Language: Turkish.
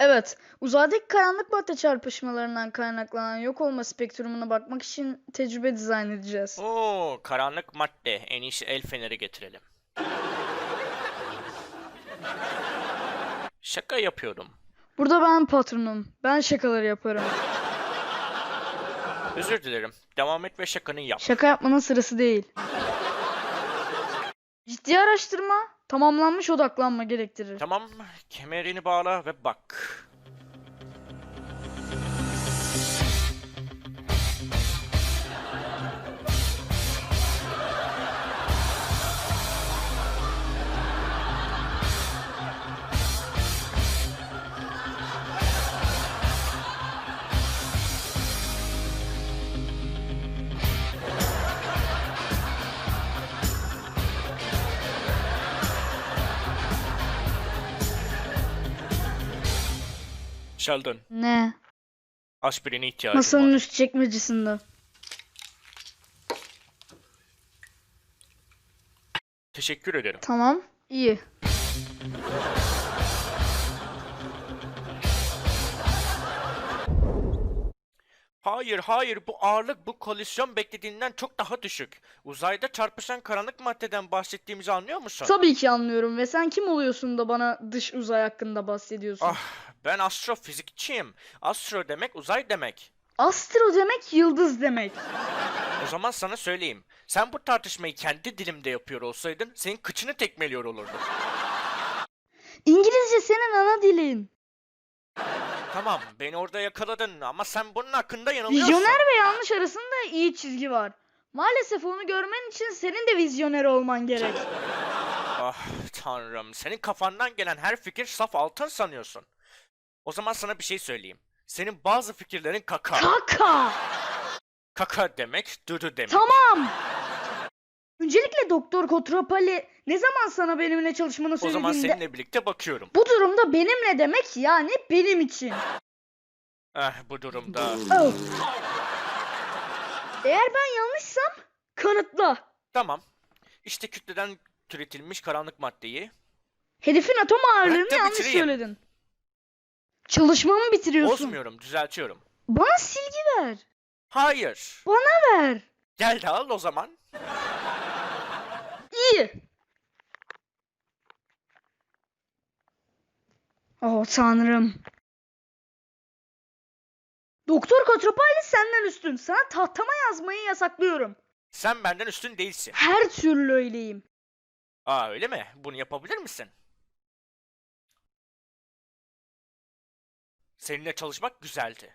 Evet, uzaydaki karanlık madde çarpışmalarından kaynaklanan yok olma spektrumuna bakmak için tecrübe dizayn edeceğiz. Oo, karanlık madde. En iyisi el feneri getirelim. Şaka yapıyorum. Burada ben patronum. Ben şakaları yaparım. Özür dilerim. Devam et ve şakanı yap. Şaka yapmanın sırası değil. Ciddi araştırma, tamamlanmış odaklanma gerektirir. Tamam, kemerini bağla ve bak. Sheldon, Ne? aspirine ihtiyacım Masanın var. üst çekmecesinde. Teşekkür ederim. Tamam, iyi. Hayır, hayır. Bu ağırlık bu kolisyon beklediğinden çok daha düşük. Uzayda çarpışan karanlık maddeden bahsettiğimizi anlıyor musun? Tabii ki anlıyorum ve sen kim oluyorsun da bana dış uzay hakkında bahsediyorsun? Ah, ben astrofizikçiyim. Astro demek uzay demek. Astro demek yıldız demek. O zaman sana söyleyeyim. Sen bu tartışmayı kendi dilimde yapıyor olsaydın senin kıçını tekmeliyor olurdum. İngilizce senin ana dilin. Tamam, beni orada yakaladın ama sen bunun hakkında yanılıyorsun. Vizyoner ve yanlış arasında iyi çizgi var. Maalesef onu görmen için senin de vizyoner olman gerek. Ah tanrım, senin kafandan gelen her fikir saf altın sanıyorsun. O zaman sana bir şey söyleyeyim. Senin bazı fikirlerin kaka. Kaka! Kaka demek, düdü demek. Tamam! Doktor Kotropali ne zaman sana benimle çalışmanı O zaman seninle birlikte bakıyorum. Bu durumda benimle demek yani benim için. Eh bu durumda. Oh. Eğer ben yanlışsam kanıtla. Tamam. İşte kütleden türetilmiş karanlık maddeyi. Herifin atom ağırlığını da yanlış bitireyim. söyledin. Çalışmamı bitiriyorsun. Bozmuyorum, düzeltiyorum. Bana silgi ver. Hayır. Bana ver. Gel de al o zaman. İyi. Oh tanrım. Doktor Kotropali senden üstün. Sana tahtama yazmayı yasaklıyorum. Sen benden üstün değilsin. Her türlü öyleyim. Aa öyle mi? Bunu yapabilir misin? Seninle çalışmak güzeldi.